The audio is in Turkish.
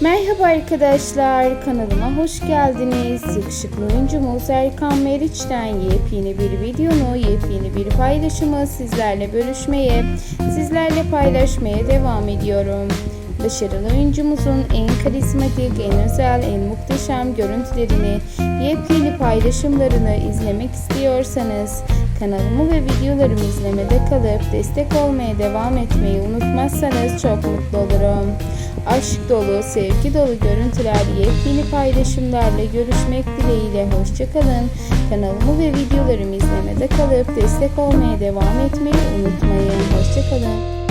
Merhaba arkadaşlar, kanalıma hoş geldiniz. Yakışıklı oyuncumuz Erkan Meriç'ten yepyeni bir videonu, yepyeni bir paylaşımı sizlerle bölüşmeye, sizlerle paylaşmaya devam ediyorum. Başarılı oyuncumuzun en karizmatik, en özel, en muhteşem görüntülerini, yepyeni paylaşımlarını izlemek istiyorsanız kanalımı ve videolarımı izlemede kalıp destek olmaya devam etmeyi unutmazsanız çok mutlu olurum. Aşk dolu, sevgi dolu görüntüler, yepyeni paylaşımlarla görüşmek dileğiyle hoşçakalın. Kanalımı ve videolarımı izlemede kalıp destek olmaya devam etmeyi unutmayın. Hoşçakalın.